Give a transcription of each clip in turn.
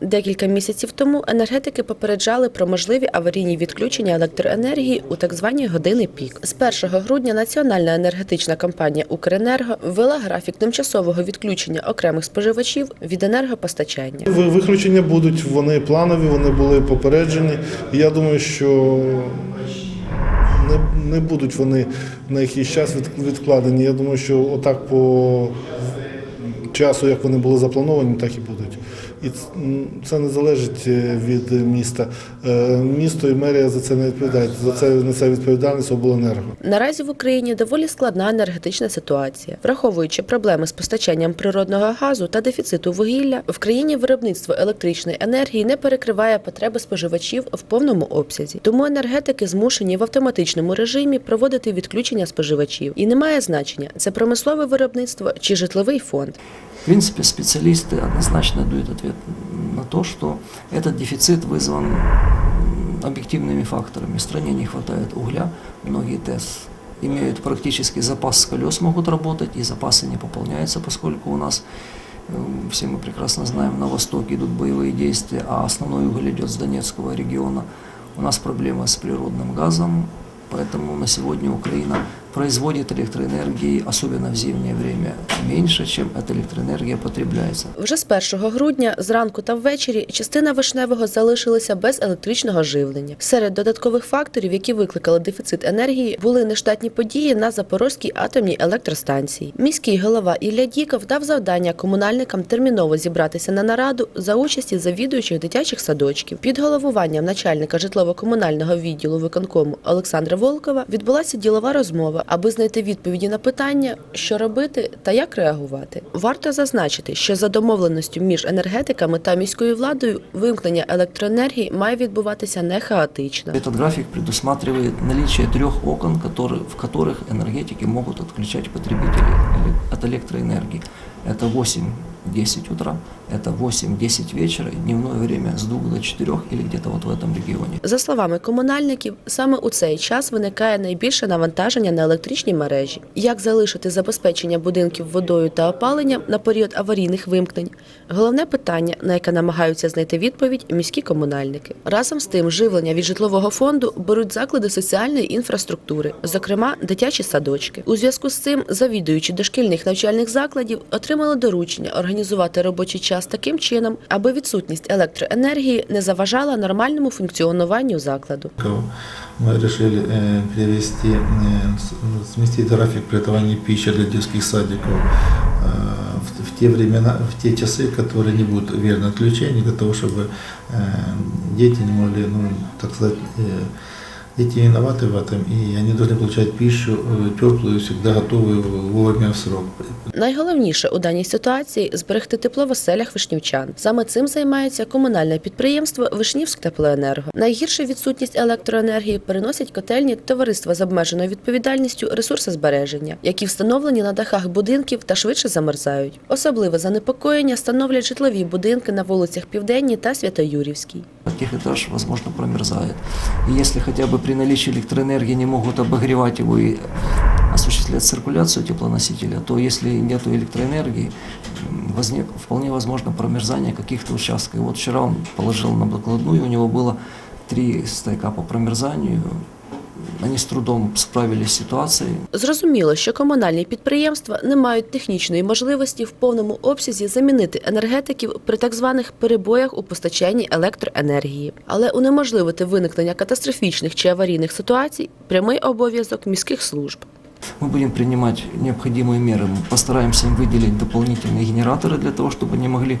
Декілька місяців тому енергетики попереджали про можливі аварійні відключення електроенергії у так звані години пік. З 1 грудня Національна енергетична компанія Укренерго ввела графік тимчасового відключення окремих споживачів від енергопостачання. Ви- Виключення будуть, вони планові, вони були попереджені. Я думаю, що не, будуть вони на якийсь час від- відкладені. Я думаю, що отак по часу, як вони були заплановані, так і будуть. І це не залежить е, від міста. Е, Місто і мерія за це не відповідають. За це несе відповідальність обленерго. Наразі в Україні доволі складна енергетична ситуація. Враховуючи проблеми з постачанням природного газу та дефіциту вугілля, в країні виробництво електричної енергії не перекриває потреби споживачів в повному обсязі. Тому енергетики змушені в автоматичному режимі проводити відключення споживачів. І немає значення, це промислове виробництво чи житловий фонд. Принципе, специалисты однозначно дают ответ на то, что этот дефицит вызван объективными факторами. В стране не хватает угля, многие ТЭС имеют практически запас колес, могут работать, и запасы не пополняются, поскольку у нас, э, все мы прекрасно знаем, на востоке идут боевые действия, а основной уголь идет с Донецкого региона. У нас проблемы с природным газом, поэтому на сегодня Украина производит электроэнергии, особенно в зимнее время, меньше, чем эта электроэнергия потребляется. Вже з 1 грудня зранку та ввечері частина вишневого залишилася без електричного живлення. Серед додаткових факторів, які викликали дефіцит енергії, були нештатні події на Запорозькій атомній електростанції. Міський голова Ілля Діков дав завдання комунальникам терміново зібратися на нараду за участі завідуючих дитячих садочків. Під головуванням начальника житлово-комунального відділу виконкому Олександра Волкова відбулася ділова розмова, аби знайти відповіді на питання, що робити та як реагувати. Варто зазначити, що за домовленістю між енергетиками та міською владою вимкнення електроенергії має відбуватися не хаотично. Этот график предусматривает наличие трех окон, которые, в которых энергетики могут отключать потребителей эле- от электроэнергии. Это 8-10 утра, это 8-10 вечера, дневное время с 2 до 4 или где-то вот в этом регионе. За словами комунальників, саме у цей час виникає найбільше навантаження на електричні мережі. Як залишити забезпечення будинків водою та опаленням на період аварійних вимкнень? Головне питання, на яке намагаються знайти відповідь міські комунальники. Разом з тим, живлення від житлового фонду беруть заклади соціальної інфраструктури, зокрема дитячі садочки. У зв'язку з цим завідуючі дошкільних навчальних закладів отримали доручення організувати робочий час таким чином, аби відсутність електроенергії не заважала нормальному функціонуванню закладу. Мы решили э, перевести, э, с- сместить график приготовления пищи для детских садиков э, в, в те времена, в те часы, которые не будут верно отключения, для того, чтобы э, дети не могли, ну, так сказать, э, дети виноваты в этом, и они должны получать пищу э, теплую, всегда готовую вовремя в срок. Найголовніше у даній ситуації зберегти тепло в оселях вишнівчан. Саме цим займається комунальне підприємство Вишнівськ теплоенерго. Найгірше відсутність електроенергії переносять котельні товариства з обмеженою відповідальністю ресурсозбереження, які встановлені на дахах будинків та швидше замерзають. Особливе занепокоєння становлять житлові будинки на вулицях Південній та Святоюрівській. Этаж, возможно, промерзает. И если хотя бы при наличии электроэнергии не могут обогревать его и осуществлять циркуляцию теплоносителя, то если нет электроэнергии, м, возне- вполне возможно промерзание каких-то участков. И вот вчера он положил на докладную, у него было три стойка по промерзанию. Они с трудом справились с ситуацией. Зрозуміло, що комунальні підприємства не мають технічної можливості в повному обсязі замінити енергетиків при так званих перебоях у постачанні електроенергії, але унеможливити виникнення катастрофічних чи аварійних ситуацій прямий обов'язок міських служб. Мы будем принимать необходимые меры. Мы постараемся им выделить дополнительные генераторы для того, чтобы они могли,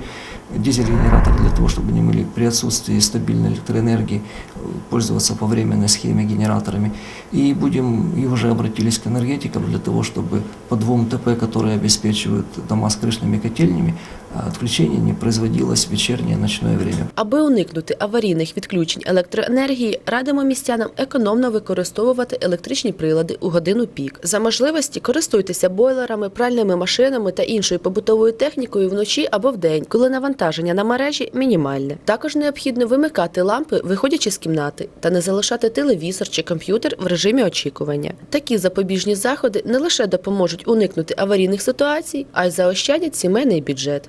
дизель-генераторы для того, чтобы они могли при отсутствии стабильной электроэнергии э, пользоваться по временной схеме генераторами. И будем, и уже обратились к энергетикам для того, чтобы по двум ТП, которые обеспечивают дома с крышными котельнями, э, отключение не производилось в вечернее и ночное время. Аби уникнути аварійних відключень електроенергії, радимо містянам економно використовувати електричні прилади у годину пік. За можливості користуйтеся бойлерами, пральними машинами та іншою побутовою технікою вночі або вдень, коли навантаження на мережі мінімальне. Також необхідно вимикати лампи, виходячи з кімнати, та не залишати телевізор чи комп'ютер в режимі очікування. Такі запобіжні заходи не лише допоможуть уникнути аварійних ситуацій, а й заощадять сімейний бюджет.